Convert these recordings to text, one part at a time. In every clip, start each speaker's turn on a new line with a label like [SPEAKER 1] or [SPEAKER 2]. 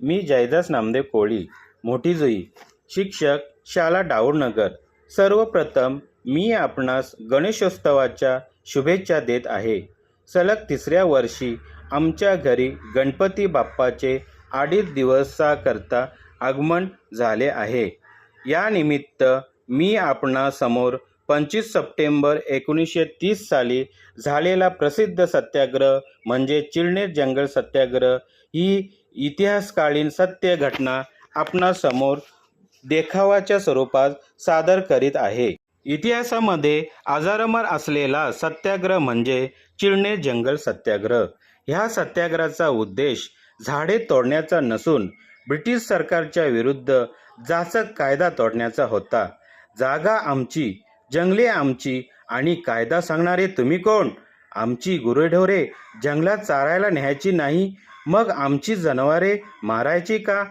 [SPEAKER 1] मी जयदास नामदेव कोळी मोठी जुई शिक्षक शाळा डाऊरनगर सर्वप्रथम मी आपणास गणेशोत्सवाच्या शुभेच्छा देत आहे. सलग तिसऱ्या वर्षी आमच्या घरी गणपती बाप्पाचे अडीच दिवसाकरता आगमन झाले आहे. यानिमित्त मी आपणासमोर पंचवीस सप्टेंबर एकोणीसशे तीस साली झालेला प्रसिद्ध सत्याग्रह म्हणजे चिरनेर जंगल सत्याग्रह ही इतिहासकालीन सत्य घटना आपणासमोर देखावाच्या स्वरूपात सादर करीत आहे. इतिहासामध्ये आजारमर असलेला सत्याग्रह म्हणजे चिरणे जंगल सत्याग्रह. ह्या सत्याग्रहाचा उद्देश झाडे तोडण्याचा नसून ब्रिटिश सरकारच्या विरुद्ध जाचक कायदा तोडण्याचा होता. जागा आमची जंगले आमची आणि कायदा सांगणारे तुम्ही कोण? आमची गुरेढोरे जंगलात चारायला न्यायची नाही मग आमची जनावरे मारायची का?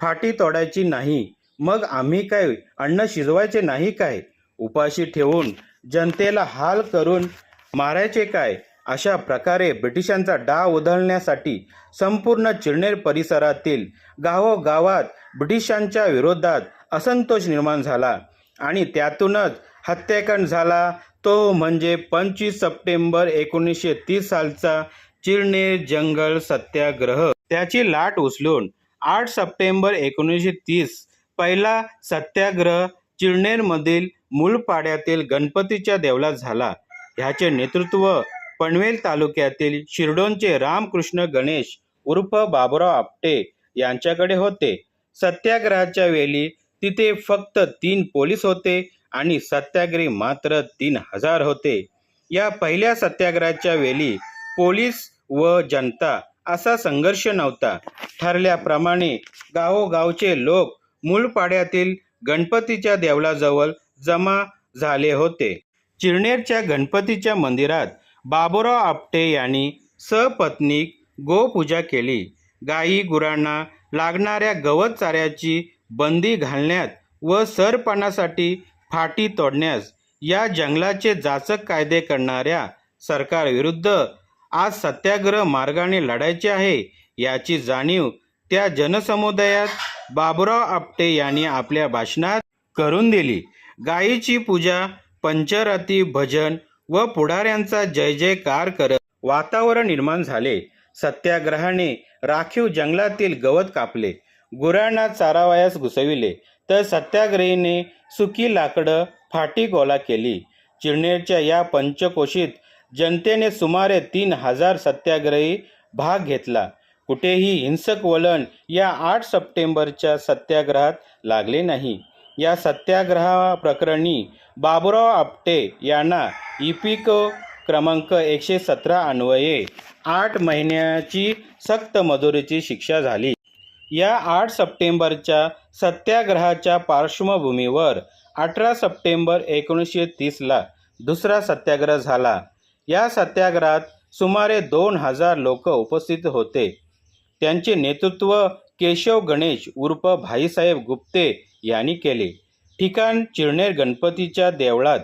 [SPEAKER 1] फाटी तोडायची नाही. मग आम्ही काय? अन्न शिजवायचे नाही काय? उपाशी ठेवून जनतेला हाल करून मारायचे काय? अशा प्रकारे ब्रिटिशांचा डाव उधळण्यासाठी संपूर्ण चिरनेर परिसरातील गावोगावात ब्रिटिशांच्या विरोधात असंतोष निर्माण झाला आणि त्यातूनच हत्याकांड झाला. तो म्हणजे पंचवीस सप्टेंबर एकोणीसशे तीस सालचा चिरणे जंगल सत्याग्रह. त्याची लाट उचलून आठ सप्टेंबर एकोणीसशे तीस पहिला सत्याग्रह चिरनेरमधील मूलपाड्यातील गणपतीच्या देवळात झाला. ह्याचे नेतृत्व पनवेल तालुक्यातील शिरडोनचे रामकृष्ण गणेश उर्फ बाबुराव आपटे यांच्याकडे होते. सत्याग्रहाच्या वेळी तिथे फक्त तीन पोलीस होते आणि सत्याग्रही मात्र तीन हजार होते. या पहिल्या सत्याग्रहाच्या वेळी पोलीस व जनता असा संघर्ष नव्हता. ठरल्याप्रमाणे गावोगावचे लोक मूलपाड्यातील गणपतीच्या देवळाजवळ जमा झाले होते. चिरनेरच्या गणपतीच्या मंदिरात बाबुराव आपटे यांनी सपत्नीक गोपूजा केली. गायी गुरांना लागणाऱ्या गवत चाऱ्याची बंदी घालण्यात व सरपणासाठी फाटी तोडण्यास या जंगलाचे जाचक कायदे करणाऱ्या सरकारविरुद्ध आज सत्याग्रह मार्गाने लढायचे आहे याची जाणीव त्या जनसमुदायात बाबुराव आपटे यांनी आपल्या भाषणात करून दिली. गायीची पूजा पंचरती भजन व पुढाऱ्यांचा जय जयकार करत वातावरण निर्माण झाले. सत्याग्रहाने राखीव जंगलातील गवत कापले. गुरांना चारावयास घुसविले. तर सत्याग्रहीने सुकी लाकडं फाटी गोला केली. चिरनेरच्या या पंचकोशीत जनतेने सुमारे तीन हजार सत्याग्रही भाग घेतला. कुठेही हिंसक वलन या आठ सप्टेंबरच्या सत्याग्रहात लागले नाही. या सत्याग्रहाप्रकरणी बाबुराव आपटे यांना इपिको क्रमांक एकशे सतरा अन्वये आठ महिन्याची सक्त मजुरीची शिक्षा झाली. या आठ सप्टेंबरच्या सत्याग्रहाच्या पार्श्वभूमीवर अठरा सप्टेंबर एकोणीसशे तीसला दुसरा सत्याग्रह झाला. या सत्याग्रहात सुमारे दोन हजार लोक उपस्थित होते. त्यांचे नेतृत्व केशव गणेश उर्फ भाईसाहेब गुप्ते यांनी केले. ठिकाण चिरनेर गणपतीच्या देवळात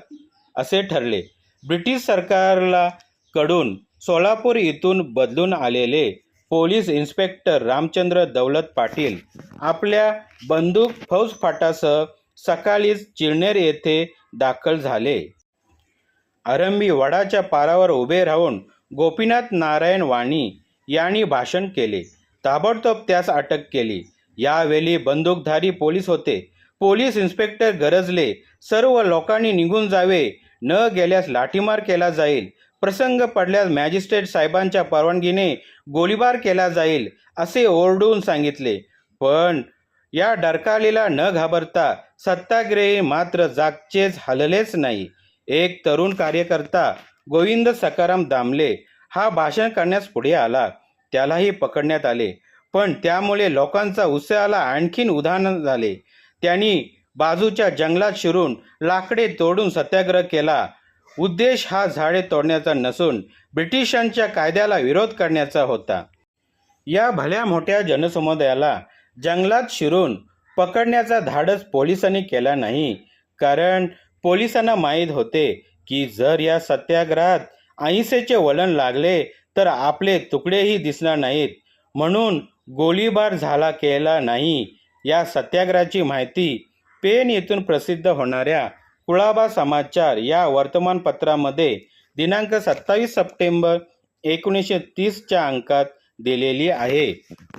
[SPEAKER 1] असे ठरले. ब्रिटिश सरकारला कडून सोलापूर इथून बदलून आलेले पोलीस इन्स्पेक्टर रामचंद्र दौलत पाटील आपल्या बंदूक फौजफाटासह सकाळीच चिरनेर येथे दाखल झाले. आरंभी वडाच्या पारावर उभे राहून गोपीनाथ नारायण वाणी यांनी भाषण केले. ताबडतोब त्यास अटक केली. यावेळी बंदूकधारी पोलीस होते. पोलीस इन्स्पेक्टर गरजले. सर्व लोकांनी निघून जावे. न गेल्यास लाठीमार केला जाईल. प्रसंग पडल्यास मॅजिस्ट्रेट साहेबांच्या परवानगीने गोळीबार केला जाईल असे ओरडून सांगितले. पण या डरकालीला न घाबरता सत्ताग्रही मात्र जागचेच हललेच नाही. एक तरुण कार्यकर्ता गोविंद सकाराम दामले हा भाषण करण्यास पुढे आला. त्यालाही पकडण्यात आले. पण त्यामुळे लोकांचा उत्साहाला आणखीन उदाहरण झाले. त्यांनी बाजूच्या जंगलात शिरून लाकडे तोडून सत्याग्रह केला. उद्देश हा झाडे तोडण्याचा नसून ब्रिटिशांच्या कायद्याला विरोध करण्याचा होता. या भल्या मोठ्या जनसमुदायाला जंगलात शिरून पकडण्याचा धाडस पोलिसांनी केला नाही. कारण पोलिसांना माहीत होते की जर या सत्याग्रहात अहिंसेचे वलन लागले तर आपले तुकडेही दिसणार नाहीत. म्हणून गोळीबार झाला केला नाही. या सत्याग्रहाची माहिती पेन येथून प्रसिद्ध होणाऱ्या कुळाबा समाचार या वर्तमानपत्रामध्ये दिनांक सत्तावीस सप्टेंबर एकोणीसशे तीसच्या अंकात दिलेली आहे.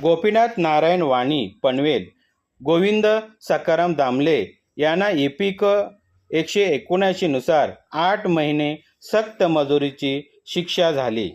[SPEAKER 1] गोपीनाथ नारायण वाणी पनवेल गोविंद सकाराम दामले यांना इपिक एकशे एकोणऐंशीनुसार आठ महिने सक्त मजुरीची शिक्षा झाली.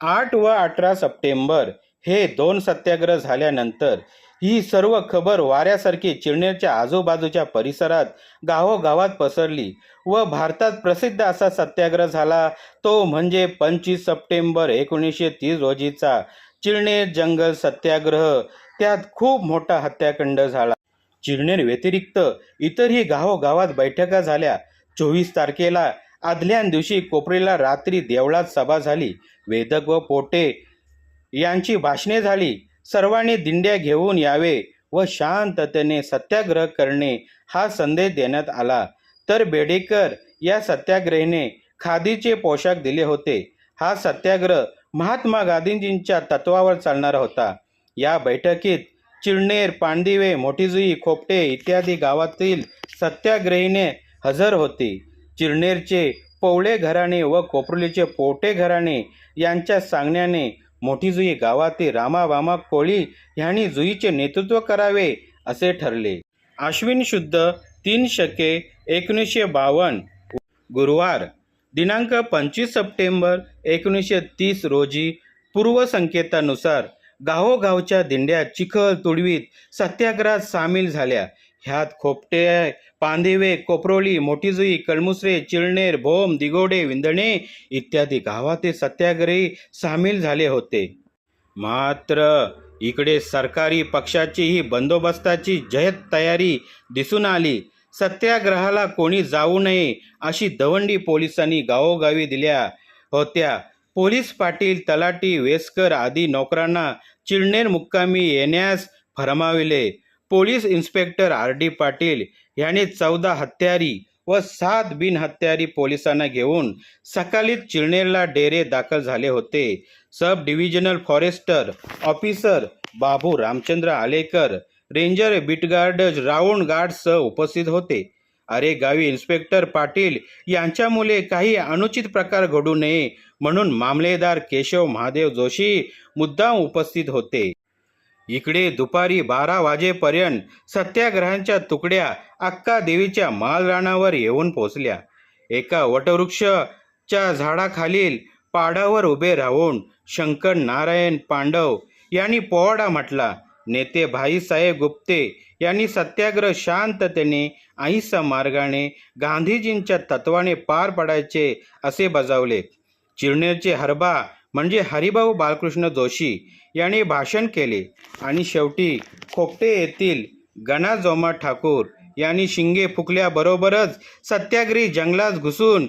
[SPEAKER 1] आठ व अठरा सप्टेंबर हे दोन सत्याग्रह झाल्यानंतर ही सर्व खबर वाऱ्यासारखी चिरनेरच्या आजूबाजूच्या परिसरात गावोगावात पसरली व भारतात प्रसिद्ध असा सत्याग्रह झाला तो म्हणजे पंचवीस सप्टेंबर एकोणीसशे तीस रोजीचा चिरनेर जंगल सत्याग्रह. त्यात खूप मोठा हत्याकांड झाला. चिरनेर व्यतिरिक्त इतरही गावोगावात बैठका झाल्या. चोवीस तारखेला आदल्या दिवशी कोपरीला रात्री देवळात सभा झाली. वेदक व पोटे यांची भाषणे झाली. सर्वांनी दिंड्या घेऊन यावे व शांततेने सत्याग्रह करणे हा संदेश देण्यात आला. तर बेडेकर या सत्याग्रहीने खादीचे पोशाख दिले होते. हा सत्याग्रह महात्मा गांधीजींच्या तत्वावर चालणारा होता. या बैठकीत चिरनेर पांदिवे मोठीजुई खोपटे इत्यादी गावातील सत्याग्रहीने हजर होते. चिरनेरचे पवळे घराणे व कोपरुलीचे पोटे घराणे यांच्या सांगण्याने मोठीजुई गावातील रामाबामा कोळी ह्यांनी जुईचे नेतृत्व करावे असे ठरले. आश्विन शुद्ध तीन शके एकोणीसशे बावन्न गुरुवार दिनांक पंचवीस सप्टेंबर एकोणीसशे तीस रोजी पूर्वसंकेतानुसार गावोगावच्या दिंड्या चिखल तुडवीत सत्याग्रहात सामील झाल्या. ह्यात खोपटे पांदिवे कोपरोली मोठीजुई कळमुसरे चिळनेर भोम दिगोडे विंदणे इत्यादी गावातील सत्याग्रही सामील झाले होते. मात्र इकडे सरकारी पक्षाची ही बंदोबस्ताची जयत तयारी दिसून आली. सत्याग्रहाला कोणी जाऊ नये अशी दवंडी पोलिसांनी गावोगावी दिल्या होत्या. पोलीस पाटील तलाटी वेस्कर आदी नोकरांना चिडणेर मुक्कामी येण्यास फरमाविले police inspector R D Patil यांनी चौदा हत्यारी व सात बिनहत्यारी पोलिसांना घेऊन सकाळीच चिरणेरला डेरे दाखल झाले होते. Sub divisional forester officer Babu Ramchandra Alekar ranger beat guard round गार्डसह उपस्थित होते. अरे गावी इन्स्पेक्टर पाटील यांच्यामुळे काही अनुचित प्रकार घडू नये म्हणून मामलेदार केशव महादेव जोशी मुद्दाम उपस्थित होते. इकडे दुपारी बारा वाजेपर्यंत सत्याग्रहांच्या तुकड्या अक्का देवीच्या मालरानावर येऊन पोचल्या एका वटवृक्षच्या झाडाखालील पाडावर उभे राहून शंकर नारायण पांडव यांनी पोवाडा म्हटला. नेते भाईसाहेब गुप्ते यांनी सत्याग्रह शांततेने अहिंसा मार्गाने गांधीजींच्या तत्वाने पार पडायचे असे बजावले. चिरणेरचे हरबा म्हणजे हरिभाऊ बालकृष्ण जोशी यांनी भाषण केले. आणि शेवटी खोपटे येथील गणाजोमा ठाकूर यांनी शिंगे फुकल्याबरोबरच सत्याग्रही जंगलात घुसून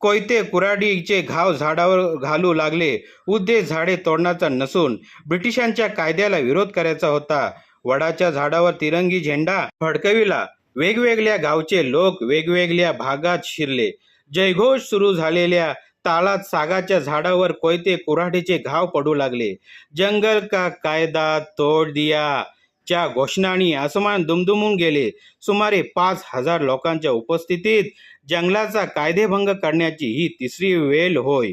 [SPEAKER 1] कोयते कुराडीचे घाव झाडावर घालू लागले. उद्देश झाडे तोडण्याचा नसून ब्रिटिशांच्या कायद्याला विरोध करायचा होता. वडाच्या झाडावर तिरंगी झेंडा फडकविला. वेगवेगळ्या गावचे लोक वेगवेगळ्या भागात शिरले. जयघोष सुरू झालेल्या तालात सागाच्या झाडावर कोयते कुऱ्हाडीचे घाव पडू लागले. जंगल का कायदा तोड दिया? च्या घोषणाने आसमान दुमदुमून गेले. सुमारे पाच हजार लोकांच्या उपस्थितीत जंगलाचा कायदेभंग करण्याची ही तिसरी वेळ होय.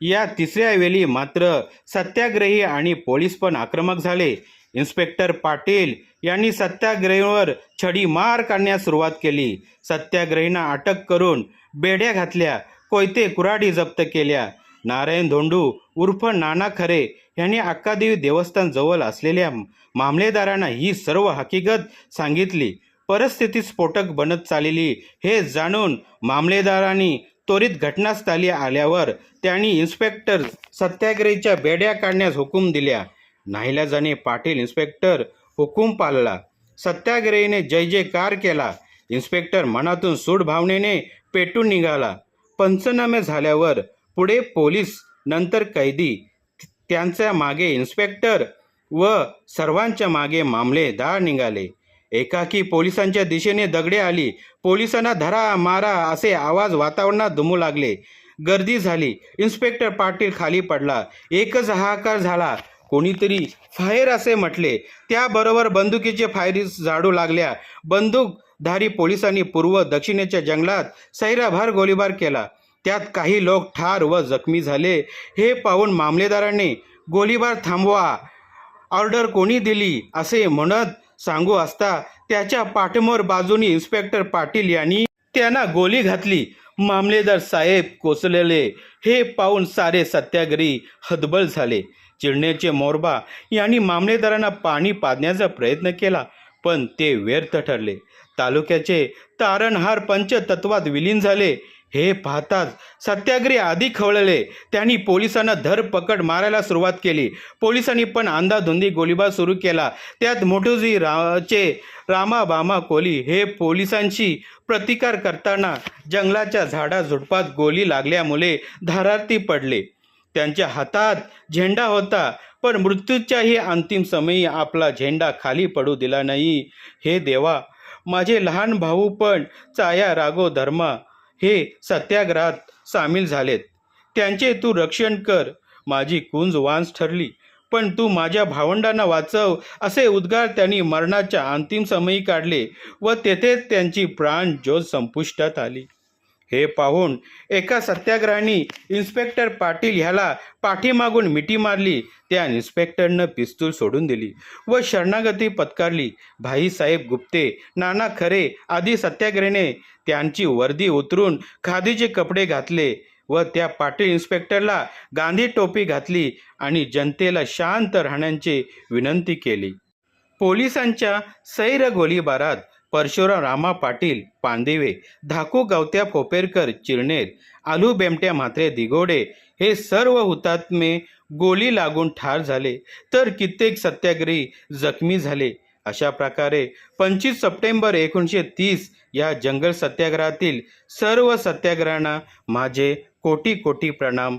[SPEAKER 1] या तिसऱ्या वेळी मात्र सत्याग्रही आणि पोलीस पण आक्रमक झाले. इन्स्पेक्टर पाटील यांनी सत्याग्रहीवर छडी मार काढण्यास सुरुवात केली. सत्याग्रहींना अटक करून बेड्या घातल्या कोयते कुराडी जप्त केल्या. नारायण धोंडू उर्फ नाना खरे यांनी अक्कादेवी देवस्थान जवळ असलेल्या मामलेदारांना ही सर्व हकीकत सांगितली. परिस्थिती स्फोटक बनत चाललेली हे जाणून मामलेदारांनी त्वरित घटनास्थळी आल्यावर त्यांनी इन्स्पेक्टर सत्याग्रहीच्या बेड्या काढण्यास हुकूम दिल्या. नाईलाजाने पाटील इन्स्पेक्टर हुकूम पाळला सत्याग्रहीने जय जयकार केला. इन्स्पेक्टर मनातून सूड भावनेने पेटून निघाला. पंचनामे झाल्यावर पुढे पोलीस नंतर कैदी त्यांच्या मागे इन्स्पेक्टर व सर्वांच्या मागे मामलेदार निघाले. एकाकी पोलिसांच्या दिशेने दगडे आली. पोलिसांना धरा मारा असे आवाज वातावरणात दुमू लागले. गर्दी झाली. इन्स्पेक्टर पाटील खाली पडला. एकच हाहाकार झाला. कोणीतरी फायर असे म्हटले. त्याबरोबर बंदुकीचे फायरी झाडू लागल्या. बंदूकधारी पोलिसांनी पूर्व दक्षिणेच्या जंगलात सैराभार गोळीबार केला. त्यात काही लोक ठार व जखमी झाले. हे पाहून मामलेदाराने गोळीबार थांबवा ऑर्डर कोणी दिली असे म्हणत सांगू असता त्याच्या पाठमोर बाजूनी इन्स्पेक्टर पाटील यांनी त्यांना गोळी घातली. मामलेदार साहेब कोसलेले हे पाहून सारे सत्याग्रही हतबल झाले. चिडण्याचे मोरबा यांनी मामलेदारांना पाणी पाजण्याचा प्रयत्न केला पण ते व्यर्थ ठरले. तालुक्याचे तारणहार पंचतत्वात विलीन झाले. हे पाहताच सत्याग्रही आधी खवळले. त्यांनी पोलिसांना धरपकड मारायला सुरुवात केली. पोलिसांनी पण अंधाधुंदी गोळीबार सुरू केला. त्यात मोठुजी राचे रामा बामा कोली हे पोलिसांशी प्रतिकार करताना जंगलाच्या झाडाझुडपात गोली लागल्यामुळे धारार्थी पडले. त्यांच्या हातात झेंडा होता पण मृत्यूच्याही अंतिम समयी आपला झेंडा खाली पडू दिला नाही. हे देवा माझे लहान भाऊ पण चाया रागो धर्मा हे सत्याग्रहात सामील झालेत. त्यांचे तू रक्षण कर. माझी कुंज वांस ठरली. पण तू माझ्या भावंडांना वाचव. असे उद्गार त्यांनी मरणाच्या अंतिम समयी काढले व तेथेच त्यांची प्राण ज्योत संपुष्टात आली. हे पाहून एका सत्याग्रहाने इन्स्पेक्टर पाटील ह्याला पाठीमागून मिठी मारली. त्या इन्स्पेक्टरनं पिस्तूल सोडून दिली व शरणागती पत्कारली. भाईसाहेब गुप्ते नाना खरे आदी सत्याग्रहीने त्यांची वर्दी उतरून खादीचे कपडे घातले व त्या पाटील इन्स्पेक्टरला गांधी टोपी घातली आणि जनतेला शांत राहण्याची विनंती केली. पोलिसांच्या सैर गोळीबारात परशुराम रामा पाटील पांदिवे धाकू गवत्या फोपेरकर चिरनेर आलू बेमट्या म्हात्रे दिगोडे हे सर्व हुतात्मे गोळी लागून ठार झाले. तर कित्येक सत्याग्रही जखमी झाले. अशा प्रकारे पंचवीस सप्टेंबर एकोणीसशे तीस या जंगल सत्याग्रहातील सर्व सत्याग्रहांना माझे कोटी कोटी प्रणाम.